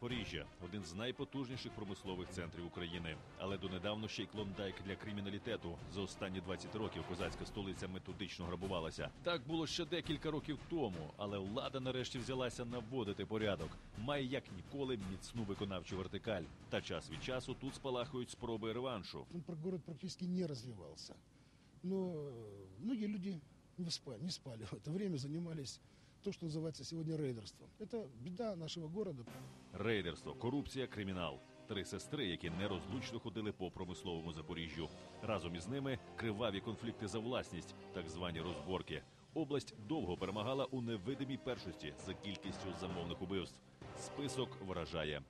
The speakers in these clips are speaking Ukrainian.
Запоріжжя один з найпотужніших промислових центрів України, але донедавна ще й клондайк для криміналітету. За останні 20 років козацька столиця методично грабувалася. Так було ще декілька років тому, але влада нарешті взялася наводити порядок. Має як ніколи міцну виконавчу вертикаль. Та час від часу тут спалахують спроби реваншу. Про город практически не развивался. Но э, многие люди не спали, не спали в это время, занимались то, что называется сегодня рейдерством. Это беда нашего города. Рейдерство, корупція, кримінал. Три сестри, які нерозлучно ходили по промисловому Запоріжжю. Разом із ними криваві конфлікти за власність, так звані розборки. Область довго перемагала у невидимій першості за кількістю замовних убивств. Список вражає.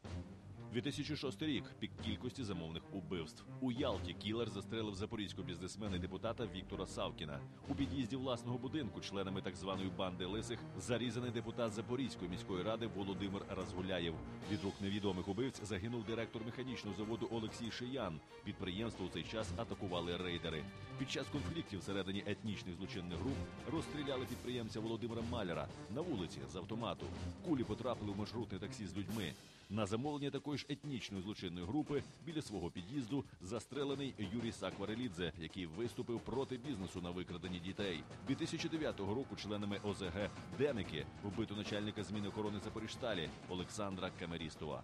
2006 рік пік кількості замовних убивств. У Ялті кілер застрелив запорізького бізнесмена і депутата Віктора Савкіна. У під'їзді власного будинку членами так званої банди лисих зарізаний депутат Запорізької міської ради Володимир Разгуляєв. Від рук невідомих убивць загинув директор механічного заводу Олексій Шиян. Підприємство у цей час атакували рейдери. Під час конфліктів всередині етнічних злочинних груп розстріляли підприємця Володимира Маляра на вулиці з автомату. Кулі потрапили в маршрутне таксі з людьми. На замовлення такої ж етнічної злочинної групи біля свого під'їзду застрелений Юрій Сакварелідзе, який виступив проти бізнесу на викраденні дітей. 2009 року членами ОЗГ Деники вбито начальника зміни охорони Запоріжсталі Олександра Камерістова.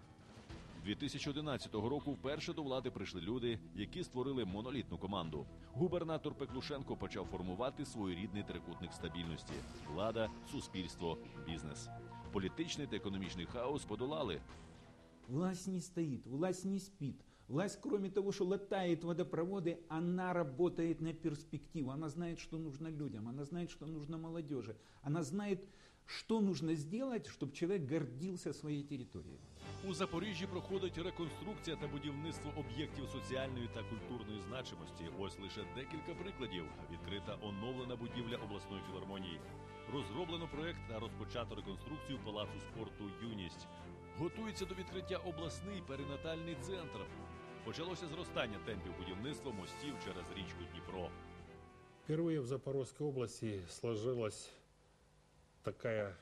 2011 року вперше до влади прийшли люди, які створили монолітну команду. Губернатор Пеклушенко почав формувати своєрідний трикутник стабільності: влада, суспільство, бізнес. Політичний та економічний хаос подолали. Власть не стоит, власть не спит. Власть, кроме того, что латает водопроводы, она работает на перспективу. Она знает, что нужно людям, она знает, что нужно молодежи. Она знает, что нужно сделать, чтобы человек гордился своей территорией. У Запоріжжі проходить реконструкція та будівництво об'єктів соціальної та культурної значимості. Ось лише декілька прикладів. Відкрита оновлена будівля обласної філармонії. Розроблено проект та розпочато реконструкцію палацу спорту Юність. Готується до відкриття обласний перинатальний центр. Почалося зростання темпів будівництва мостів через річку Дніпро. Впервые в Запорожской области сложилась такая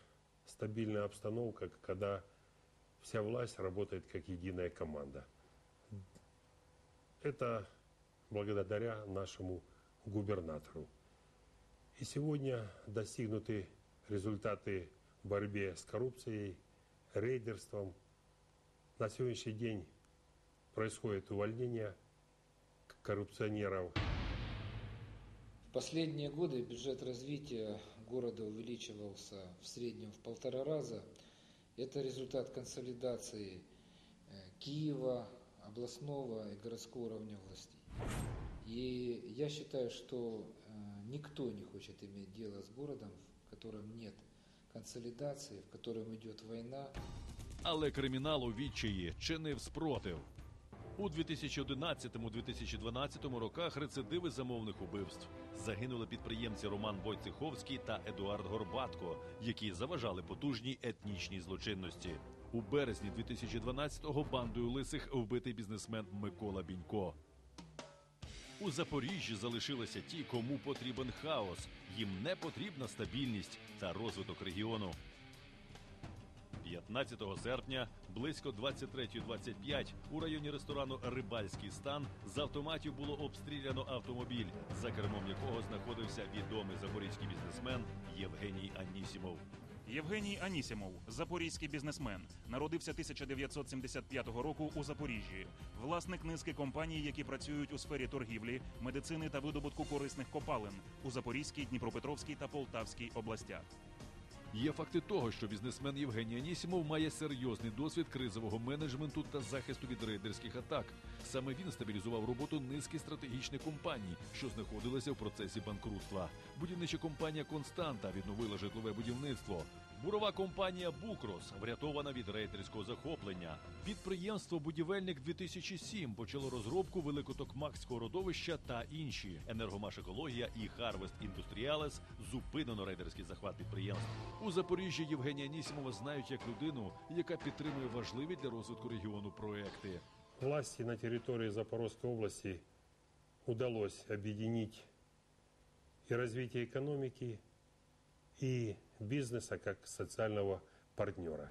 стабильная обстановка, когда вся власть работает как единая команда. Это благодаря нашему губернатору. И сегодня достигнуты результаты в борьбе с коррупцией, рейдерством. На сегодняшний день происходит увольнение коррупционеров. В последние годы бюджет развития города увеличивался в среднем в полтора раза. Это результат консолидации э, Киева, областного и городского уровня властей. И я считаю, что э, никто не хочет иметь дело с городом, в котором нет консолидации, в котором идет война. Але кримінал у відчаї чинив спротив. У 2011-2012 роках рецидиви замовних убивств загинули підприємці Роман Войцеховський та Едуард Горбатко, які заважали потужній етнічній злочинності. У березні 2012-го бандою лисих вбитий бізнесмен Микола Бінько. У Запоріжжі залишилися ті, кому потрібен хаос. Їм не потрібна стабільність та розвиток регіону. 15 серпня близько 23.25 у районі ресторану Рибальський стан з автоматів було обстріляно автомобіль, за кермом якого знаходився відомий запорізький бізнесмен Євгеній Анісімов. Євгеній Анісімов, запорізький бізнесмен, народився 1975 року у Запоріжжі. Власник низки компаній, які працюють у сфері торгівлі, медицини та видобутку корисних копалин у Запорізькій, Дніпропетровській та Полтавській областях. Є факти того, що бізнесмен Євгеній Анісімов має серйозний досвід кризового менеджменту та захисту від рейдерських атак. Саме він стабілізував роботу низки стратегічних компаній, що знаходилися в процесі банкрутства. Будівнича компанія Константа відновила житлове будівництво. Бурова компанія Букрос врятована від рейдерського захоплення. Підприємство Будівельник 2007 почало розробку великотокмакського родовища та інші. Енергомаш екологія і Харвест Індустріалес зупинено рейдерський захват підприємств. У Запоріжжі Євгенія Нісімова знають як людину, яка підтримує важливі для розвитку регіону проекти. Власти на территории Запорожской области удалось объединить и развитие экономики, и бизнеса как социального партнера.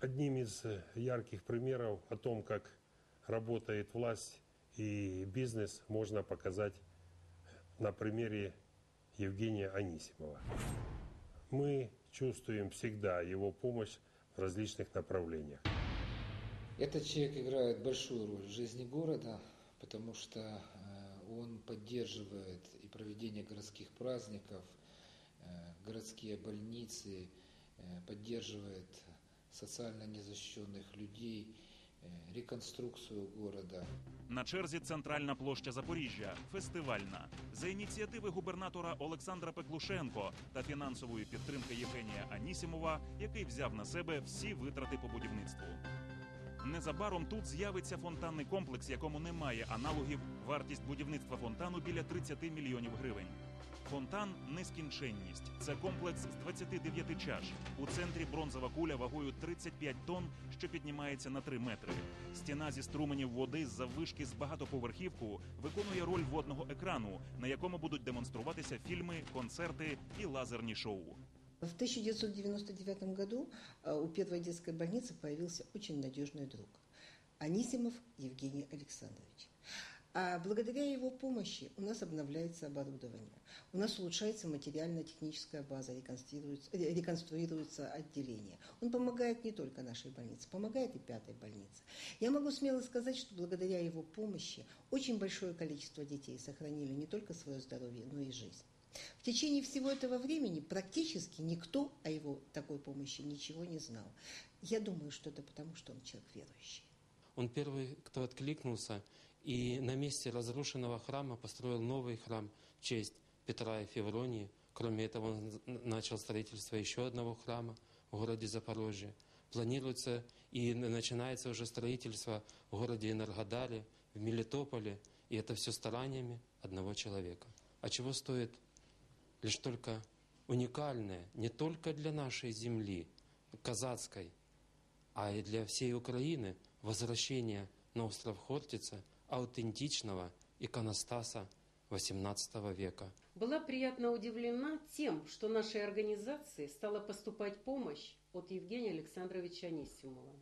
Одним из ярких примеров о том, как работает власть и бизнес, можно показать на примере Евгения Анисимова. Мы чувствуем всегда его помощь в различных направлениях. Этот человек играет большую роль в жизни города, потому что э, он поддерживает и проведение городских праздников, городские больницы, э, поддерживает социально незащищенных людей, э, реконструкцію города. На черзі центральна площа Запоріжжя, фестивальна. За ініціативи губернатора Олександра Пеклушенко та фінансової підтримки Євгенія Анісімова, який взяв на себе всі витрати по будівництву. Незабаром тут з'явиться фонтанний комплекс, якому немає аналогів. Вартість будівництва фонтану біля 30 мільйонів гривень. Фонтан нескінченність. Це комплекс з 29 чаш. У центрі бронзова куля вагою 35 тонн, що піднімається на 3 метри. Стіна зі струменів води з заввишки з багатоповерхівку виконує роль водного екрану, на якому будуть демонструватися фільми, концерти і лазерні шоу. В 1999 году э, у первой детской больницы появился очень надежный друг – Анисимов Евгений Александрович. А благодаря его помощи у нас обновляется оборудование, у нас улучшается материально-техническая база, реконструируется, э, реконструируется отделение. Он помогает не только нашей больнице, помогает и пятой больнице. Я могу смело сказать, что благодаря его помощи очень большое количество детей сохранили не только свое здоровье, но и жизнь. В течение всего этого времени практически никто о его такой помощи ничего не знал. Я думаю, что это потому, что он человек верующий. Он первый, кто откликнулся, и на месте разрушенного храма построил новый храм в честь Петра и Февронии. Кроме этого, он начал строительство еще одного храма в городе Запорожье. Планируется и начинается уже строительство в городе Энергодаре, в Мелитополе, и это все стараниями одного человека. А чего стоит лишь только уникальное не только для нашей земли, казацкой, а и для всей Украины возвращение на остров Хортица аутентичного иконостаса XVIII века. Была приятно удивлена тем, что нашей организации стала поступать помощь от Евгения Александровича Анисимова.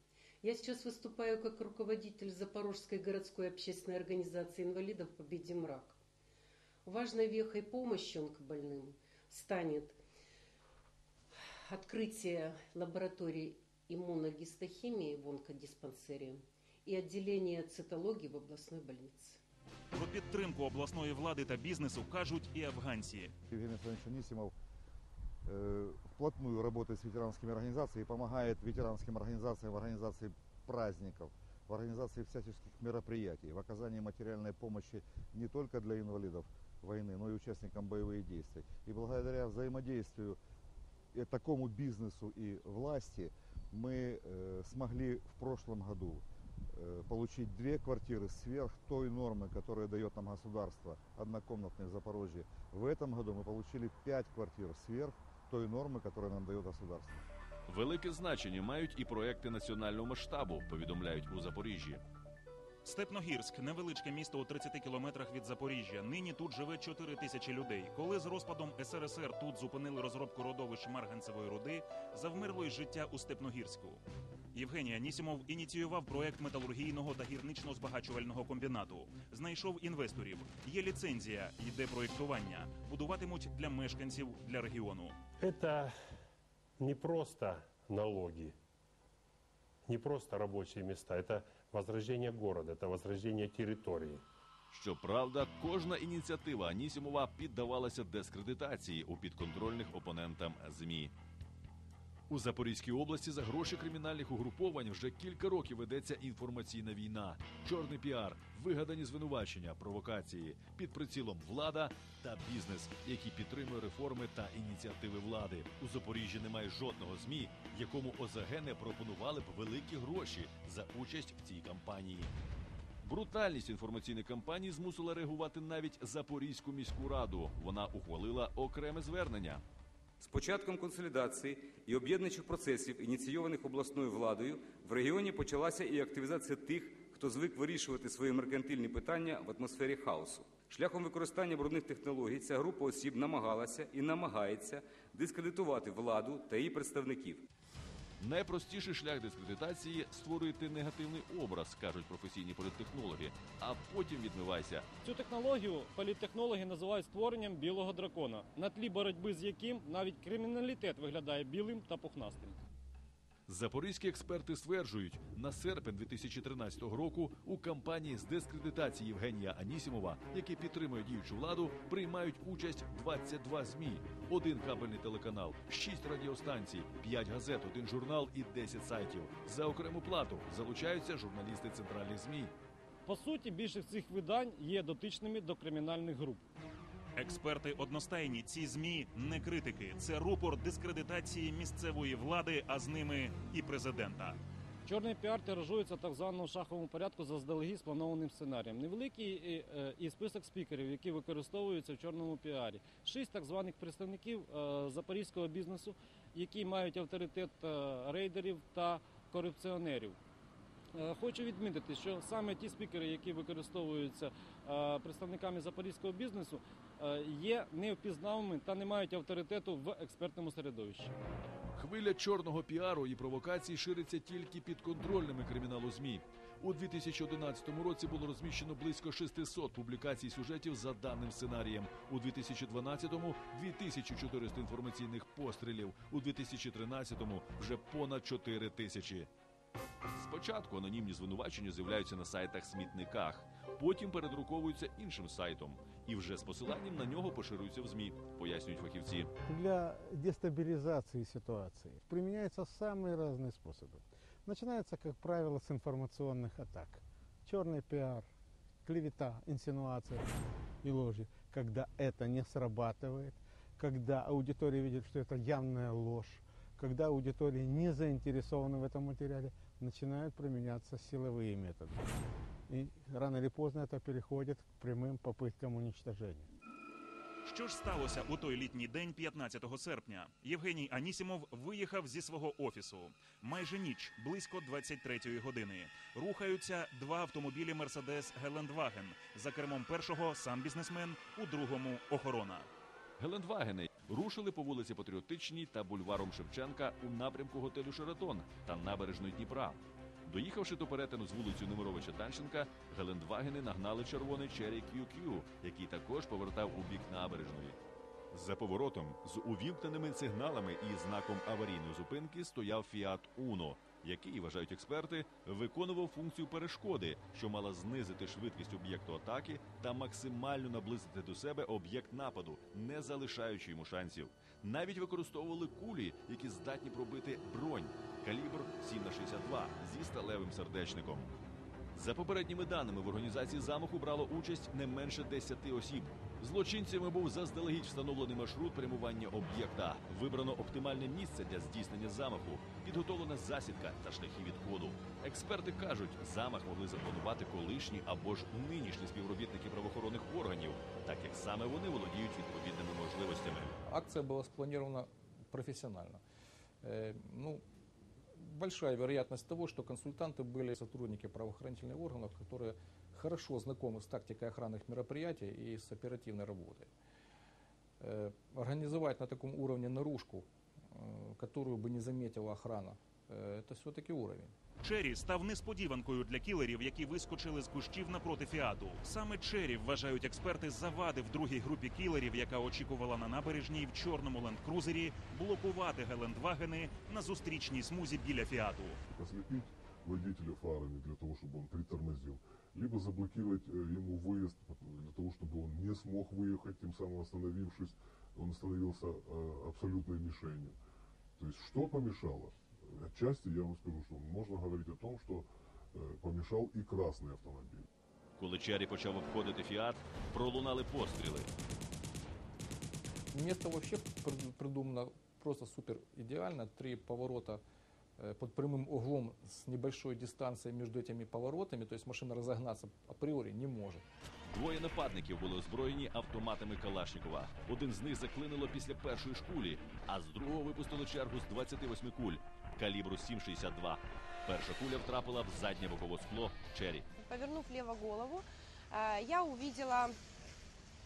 Я сейчас выступаю как руководитель Запорожской городской общественной организации инвалидов «Победим рак». Важной вехой помощи онкобольным станет открытие лаборатории иммуногистохимии в онкодиспансере и отделение цитологии в областной больнице. Про підтримку обласної влади та бізнесу кажуть і афганці. Евгений Александрович Анисимов э, вплотную работает с ветеранскими организациями и помогает ветеранским организациям в организации праздников, в организации всяческих мероприятий, в оказании материальной помощи не только для инвалидов войны, но и участникам боевых действий. И благодаря взаимодействию и такому бизнесу и власти мы э, смогли в прошлом году э, получить две квартиры сверх той нормы, которую дает нам государство, однокомнатные в Запорожье. В этом году мы получили пять квартир сверх той нормы, которую нам дает государство. Велике значення мають і проекти національного масштабу, повідомляють у Запоріжжі. Степногірськ невеличке місто у 30 кілометрах від Запоріжжя. Нині тут живе 4 тисячі людей. Коли з розпадом СРСР тут зупинили розробку родовищ марганцевої руди, завмерло й життя у Степногірську. Євгеній Анісімов ініціював проект металургійного та гірнично-збагачувального комбінату. Знайшов інвесторів. Є ліцензія, йде проєктування. Будуватимуть для мешканців для регіону. Это не просто налоги, не просто рабочие места, это возрождение города, это возрождение территории. Щоправда, кожна ініціатива Анісімова піддавалася дискредитації у підконтрольних опонентам ЗМІ. У Запорізькій області за гроші кримінальних угруповань вже кілька років ведеться інформаційна війна, чорний піар, вигадані звинувачення, провокації під прицілом влада та бізнес, які підтримує реформи та ініціативи влади. У Запоріжжі немає жодного змі, якому ОЗГ не пропонували б великі гроші за участь в цій кампанії. Брутальність інформаційної кампанії змусила реагувати навіть Запорізьку міську раду. Вона ухвалила окреме звернення. З початком консолідації і об'єднуючих процесів, ініційованих обласною владою, в регіоні почалася і активізація тих, хто звик вирішувати свої меркантильні питання в атмосфері хаосу. Шляхом використання брудних технологій ця група осіб намагалася і намагається дискредитувати владу та її представників. Найпростіший шлях дискредитації створити негативний образ, кажуть професійні політтехнологи, а потім відмивайся. Цю технологію політтехнологи називають створенням білого дракона, на тлі боротьби з яким навіть криміналітет виглядає білим та пухнастим. Запорізькі експерти стверджують, на серпень 2013 року у кампанії з дискредитації Євгенія Анісімова, який підтримує діючу владу, приймають участь 22 змі, один кабельний телеканал, 6 радіостанцій, 5 газет, один журнал і 10 сайтів. За окрему плату залучаються журналісти центральних змі. По суті, більшість цих видань є дотичними до кримінальних груп. Експерти одностайні. Ці змі не критики. Це рупор дискредитації місцевої влади, а з ними і президента. Чорний піар тиражується так званому шаховому порядку заздалегідь спланованим сценарієм. Невеликий і, е, і список спікерів, які використовуються в чорному піарі. Шість так званих представників е, запорізького бізнесу, які мають авторитет е, рейдерів та корупціонерів. Е, Хочу відмітити, що саме ті спікери, які використовуються е, представниками запорізького бізнесу, е, є невпізнавими та не мають авторитету в експертному середовищі. Хвиля чорного піару і провокацій шириться тільки під контрольними криміналу ЗМІ. У 2011 році було розміщено близько 600 публікацій сюжетів за даним сценарієм. У 2012-му – 2400 інформаційних пострілів. У 2013-му – вже понад 4 тисячі. Спочатку анонімні звинувачення з'являються на сайтах смітниках, потім передруковуються іншим сайтом, і вже з посиланням на нього поширюються в ЗМІ, пояснюють фахівці. Для дестабилизации ситуации применяются самые разные способы. Начинается, как правило, с информационных атак. Черный пиар, клевета, инсинуация и ложи. Когда это не срабатывает, когда аудитория видит, что это явная ложь, когда аудитория не заинтересована в этом материале, начинают применяться силовые методы. И рано или поздно это переходит к прямым попыткам уничтожения. Що ж сталося у той літній день, 15 серпня? Євгеній Анісімов виїхав зі свого офісу. Майже ніч, близько 23-ї години. Рухаються два автомобілі Мерседес Гелендваген. За кермом першого сам бізнесмен, у другому охорона. Гелендвагени рушили по вулиці Патріотичній та бульваром Шевченка у напрямку готелю Шератон та набережної Дніпра. Доїхавши до перетину з вулицею Немировича Танченка, Гелендвагени нагнали червоний Cherry QQ, який також повертав у бік набережної. За поворотом з увімкненими сигналами і знаком аварійної зупинки стояв Фіат Уно, який, вважають експерти, виконував функцію перешкоди, що мала знизити швидкість об'єкту атаки та максимально наблизити до себе об'єкт нападу, не залишаючи йому шансів. Навіть використовували кулі, які здатні пробити бронь, калібр 7 на 62 зі сталевим сердечником. За попередніми даними в організації замаху брало участь не менше 10 осіб. Злочинцями був заздалегідь встановлений маршрут прямування об'єкта. Вибрано оптимальне місце для здійснення замаху, підготовлена засідка та шляхи відходу. Експерти кажуть, замах могли запланувати колишні або ж нинішні співробітники правоохоронних органів, так як саме вони володіють відповідними можливостями. Акция была спланирована профессионально. Э, Ну, большая вероятность того, что консультанты были сотрудники правоохранительных органов, которые хорошо знакомы с тактикой охранных мероприятий и с оперативной работой. Э, Организовать на таком уровне наружку, э, которую бы не заметила охрана, это все-таки уровень. Чері став несподіванкою для кілерів, які вискочили з кущів напроти фіату. Саме Чері, вважають експерти, завадив другій групі кілерів, яка очікувала на набережній в чорному лендкрузері, блокувати гелендвагени на зустрічній смузі біля фіату. ослепить водителя фарами для того, чтобы он притормозил, либо заблокировать э, ему выезд для того, чтобы он не смог выехать, тем самым остановившись, он становился э, абсолютной мишенью. То есть что помешало? Отчасти я вам скажу, что можно говорить о том, что э, помешал и красный автомобиль. Коли Чері почав обходити фіат, пролунали постріли. Место вообще прид- придумано просто супер идеально. Три поворота э, под прямым углом с небольшой дистанцией между этими поворотами, то есть машина разогнаться априори не может. Двоє нападників були озброєні автоматами Калашнікова. Один з них заклинило після першої ж кулі, а з другого випустили чергу з 28 куль калібру 7,62. Перша куля втрапила в заднє бокове скло Чері. Повернув лево голову, э, я увидела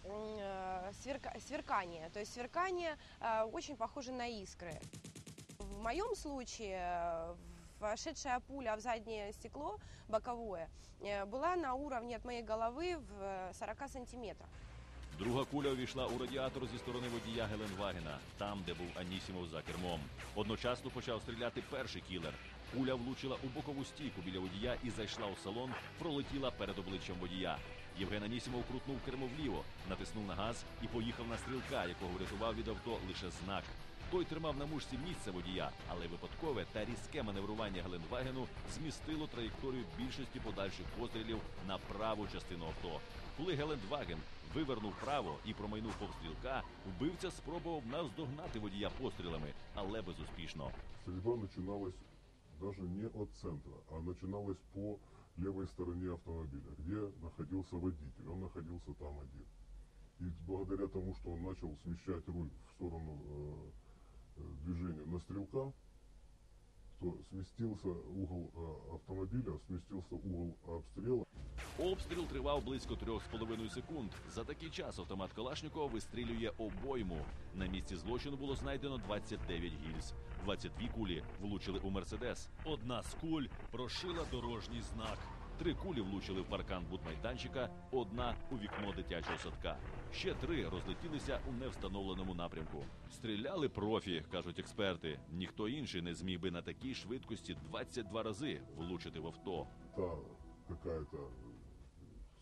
м, э, сверка- сверкание. То есть сверкание э, очень похоже на искры. в моем случае э, вошедшая пуля в заднее стекло боковое э, была на уровне от моей головы в э, 40 сантиметрах. Друга куля увійшла у радіатор зі сторони водія Геленвагена, там, де був Анісімов за кермом. Одночасно почав стріляти перший кілер. Куля влучила у бокову стійку біля водія і зайшла у салон, пролетіла перед обличчям водія. Євген Анісімов крутнув кермо вліво, натиснув на газ і поїхав на стрілка, якого врятував від авто лише знак. Той тримав на мушці місце водія, але випадкове та різке маневрування Геленвагену змістило траєкторію більшості подальших пострілів на праву частину авто. Коли Гелендваген вивернув право і промайнув повстрілка, вбивця спробував наздогнати водія пострілами, але безуспішно. Стрельба начиналась даже не от центра, а начиналась по левой стороне автомобиля, где находился водитель. Он находился там один. И благодаря тому, что он начал смещать руль в сторону э, э, движения на стрелка, то сместился угол э, автомобиля, сместился угол обстрела. Обстріл тривав близько трьох з половиною секунд. За такий час автомат Калашникова вистрілює обойму. На місці злочину було знайдено 29 гільз. 22 кулі влучили у мерседес. Одна з куль прошила дорожній знак. Три кулі влучили в паркан будмайданчика, одна у вікно дитячого садка. Ще три розлетілися у невстановленому напрямку. Стріляли профі, кажуть експерти. Ніхто інший не зміг би на такій швидкості 22 рази влучити в авто. Та какая-то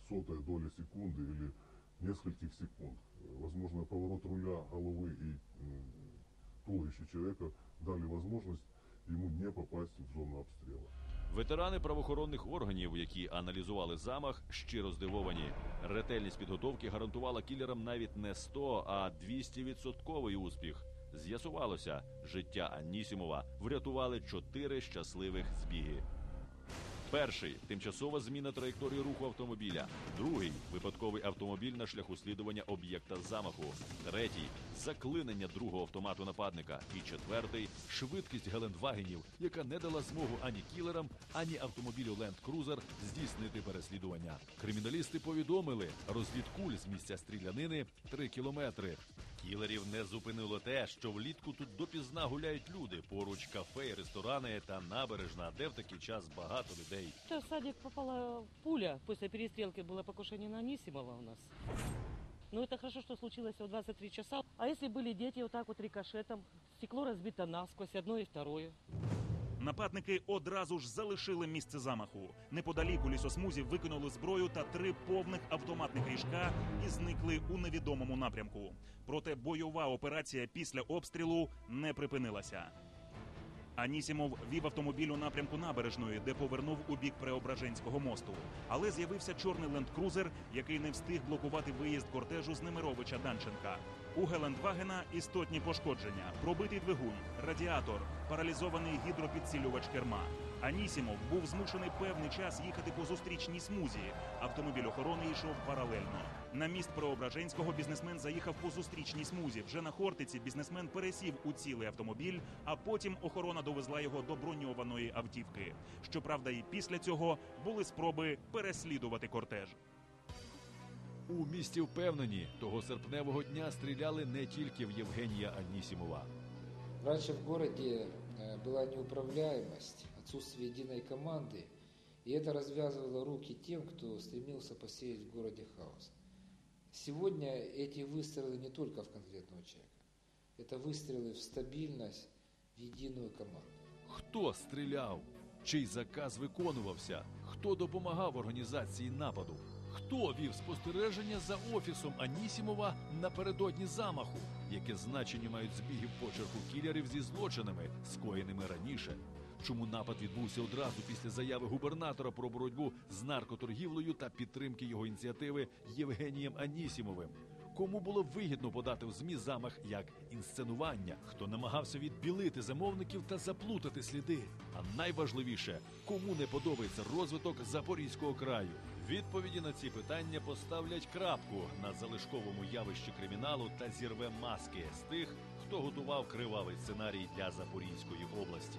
сотая доля секунды или нескольких секунд. Возможно, поворот руля головы и м, туловища человека дали возможность ему не попасть в зону обстрела. Ветерани правоохоронних органів, які аналізували замах, щиро здивовані. Ретельність підготовки гарантувала кілерам навіть не 100, а 200-відсотковий успіх. З'ясувалося, життя Анісімова врятували чотири щасливих збіги. Перший тимчасова зміна траєкторії руху автомобіля. Другий випадковий автомобіль на шляху слідування об'єкта замаху. Третій заклинення другого автомату нападника. І четвертий швидкість Гелендвагенів, яка не дала змогу ані кілерам, ані автомобілю Ленд Крузер здійснити переслідування. Криміналісти повідомили, розліт куль з місця стрілянини 3 кілометри. Кілерів не зупинило те, що влітку тут допізна гуляють люди. Поруч кафе, ресторани та набережна, де в такий час багато людей. В садик попала пуля. После перестрелки было покушение на Анисимова у нас. Но это хорошо, что случилось в 23 часа. А если были дети вот так вот рикошетом, стекло разбито насквозь, одно и второе. Нападники одразу ж залишили місце замаху. Неподалік у лісосмузі викинули зброю та три повних автоматних ріжка і зникли у невідомому напрямку. Проте бойова операція після обстрілу не припинилася. Анісімов вів автомобіль у напрямку набережної, де повернув у бік Преображенського мосту. Але з'явився чорний ленд-крузер, який не встиг блокувати виїзд кортежу з Немировича Данченка. У Гелендвагена істотні пошкодження, пробитий двигун, радіатор, паралізований гідропідсилювач керма. Анісімов був змушений певний час їхати по зустрічній смузі. Автомобіль охорони йшов паралельно. На міст Преображенського бізнесмен заїхав по зустрічній смузі. Вже на Хортиці бізнесмен пересів у цілий автомобіль, а потім охорона довезла його до броньованої автівки. Щоправда, і після цього були спроби переслідувати кортеж. У місті впевнені, того серпневого дня стріляли не тільки в Євгенія Анісімова. Раньше в городе была неуправляемость, отсутствие единой команды, и это развязывало руки тем, кто стремился посеять в городе хаос. Сегодня эти выстрелы не только в конкретного человека, это выстрелы в стабильность, в единую команду. Хто стріляв? Чий заказ виконувався? Хто допомагав організації нападу? Хто вів спостереження за офісом Анісімова напередодні замаху? Яке значення мають збіги почерку кілерів зі злочинами, скоєними раніше? Чому напад відбувся одразу після заяви губернатора про боротьбу з наркоторгівлею та підтримки його ініціативи Євгенієм Анісімовим? Кому було вигідно подати в ЗМІ замах як інсценування, хто намагався відбілити замовників та заплутати сліди? А найважливіше, кому не подобається розвиток Запорізького краю? Відповіді на ці питання поставлять крапку на залишковому явищі криміналу та зірве маски з тих, хто готував кривавий сценарій для Запорізької області.